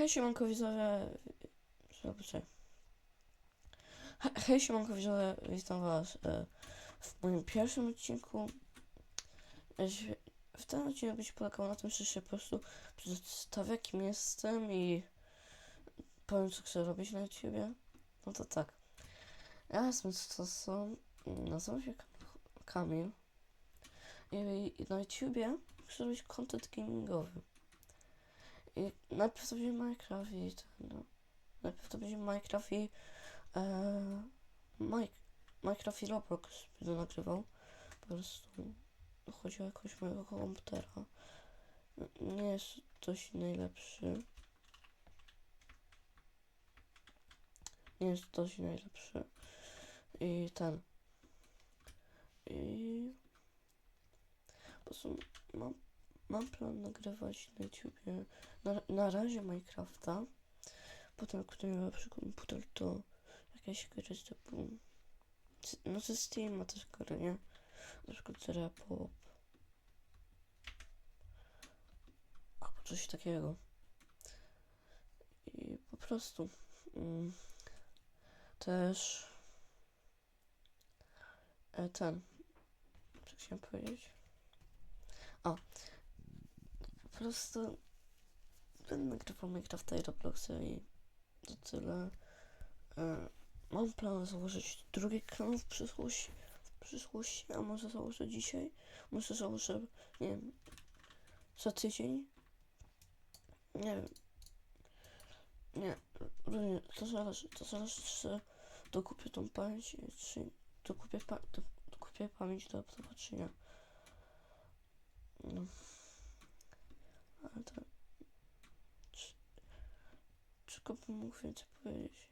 Hej siemanko widzowie... He- Hej siemanko widzowie, witam was e, w moim pierwszym odcinku. E, W tym odcinku będzie polegał na tym, że się po prostu przedstawię kim jestem i powiem co chcę robić na YouTubie. No to tak. Ja jestem Stosą, nazywam się Kam- Kamil i, i na YouTubie chcę robić content gamingowy. I najpierw to będzie Minecraft i ten, no. Najpierw to będzie Minecraft i e, Mike, Minecraft i Roblox będę nagrywał. Po prostu chodzi o jakość mojego komputera. Nie jest dość najlepszy. Nie jest dość najlepszy. I ten. I po prostu mam, mam plan nagrywać na YouTubie na, na razie Minecrafta. Potem, będę miał lepszy komputer, to jakieś gry typu... No ze Steama też gry, nie? Na przykład Repop. Albo coś takiego. I po prostu... Mm, też... E, ten... Co chciałem powiedzieć? O. Po prostu... Będę nagrywał Minecrafta i Robloxa i to tyle. E, mam plan założyć drugi kanał w przyszłości, w przyszłości, a może założę dzisiaj, może założę, nie wiem, za tydzień. Nie wiem. Nie, to zależy, to zależy, czy dokupię tą pamięć, czy dokupię, pa, do, dokupię pamięć do laptopa, czy nie. No. Ale to... Czy, czego bym mógł więcej powiedzieć?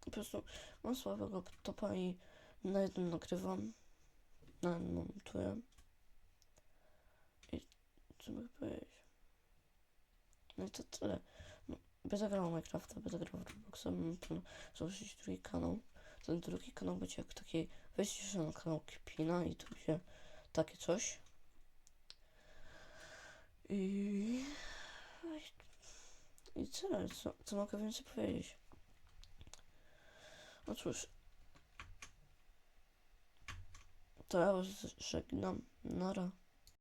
Po prostu mam słabego laptopa i na jednym nagrywam, na jednym montuję. I co mogę powiedzieć? No i to tyle. No, będę grał Minecrafta, będę grał w Robloxa, drugi kanał. Ten drugi kanał będzie jak taki, weźcie się na kanał Kipina i to będzie takie coś. I tyle, co, co mogę więcej powiedzieć? No cóż. To ja was żegnam. Nara.